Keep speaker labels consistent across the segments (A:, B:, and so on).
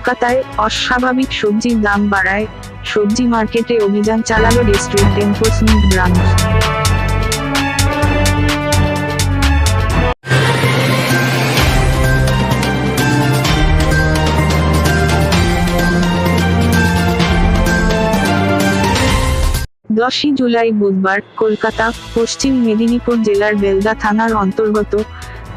A: কলকাতায় অস্বাভাবিক সবজির দাম বাড়ায় সবজি মার্কেটে অভিযান চালালো ডিস্ট্রিক্ট এনফোর্সমেন্ট ব্রাঞ্চ। দশই জুলাই বুধবার কলকাতা, পশ্চিম মেদিনীপুর জেলার বেলদা থানার অন্তর্গত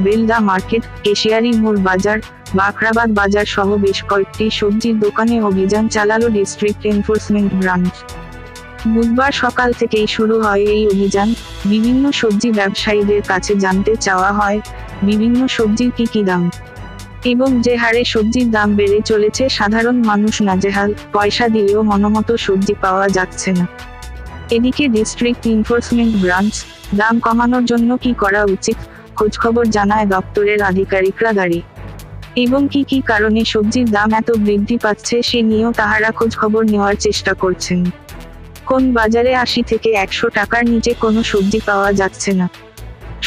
A: বেলদা মার্কেট, কেশিয়ারি মোড় বাজার বাখরাবাদ বাজার সহ বেশ কয়েকটি সবজির দোকানে অভিযান চালালো ডিস্ট্রিক্ট এনফোর্সমেন্ট ব্রাঞ্চ বুধবার সকাল থেকেই শুরু হয় এই অভিযান। বিভিন্ন সবজি ব্যবসায়ীদের কাছে জানতে চাওয়া হয়, বিভিন্ন সবজির কি কি দাম? এবং যে হারে সবজির দাম বেড়ে চলেছে, সাধারণ মানুষ নাজেহাল, পয়সা দিলেও মনোমতো সবজি পাওয়া যাচ্ছে না। এদিকে ডিস্ট্রিক্ট এনফোর্সমেন্ট ব্রাঞ্চ দাম কমানোর জন্য কি করা উচিত, খোঁজখবর জানায় দপ্তরের আধিকারিকরা দাঁড়ি এবং কি কি কারণে সবজির দাম এত বৃদ্ধি পাচ্ছে সে নিয়েও তাহারা খোঁজখবর নেওয়ার চেষ্টা করছেন। কোন বাজারে আশি থেকে একশো টাকার নিচে কোনো সবজি পাওয়া যাচ্ছে না।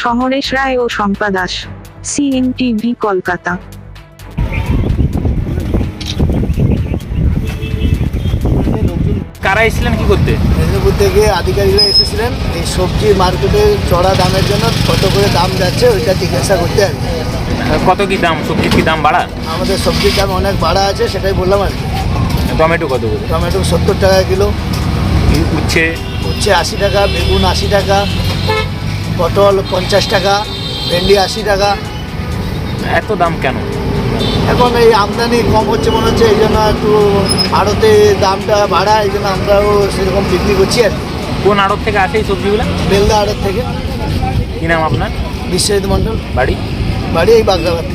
A: সমরেশ রায় ও শম্পা দাস সিএনটিভি কলকাতা।
B: কারা এসেছিলেন কি করতে?
C: মেদিনীপুর থেকে আধিকারিকরা এসেছিলেন। এই সবজি মার্কেটে চড়া দামের জন্য কত করে দাম যাচ্ছে ওইটা জিজ্ঞাসা করতে আর কি।
B: কত কি দাম? সবজির কি দাম বাড়া?
C: আমাদের সবজির দাম অনেক বাড়া আছে সেটাই বললাম আর কি।
B: টমেটো কত করে?
C: টমেটো সত্তর টাকা কিলো।
B: উচ্ছে?
C: উচ্ছে আশি টাকা বেগুন আশি টাকা পটল পঞ্চাশ টাকা ভেন্ডি আশি টাকা।
B: এত দাম কেন?
C: এখন এই আমদানি কম হচ্ছে মনে হচ্ছে এই জন্য একটু আড়তে দামটা বাড়া এই জন্য আমরাও সেরকম বিক্রি করছি আর।
B: কোন আড়ত থেকে আসে এই সবজিগুলো?
C: বেলদা আড়ত থেকে।
B: কি নাম আপনার?
C: বিশ্বজিৎ মণ্ডল।
B: বাড়ি?
C: বাড়ি এই বাগদাবাদ।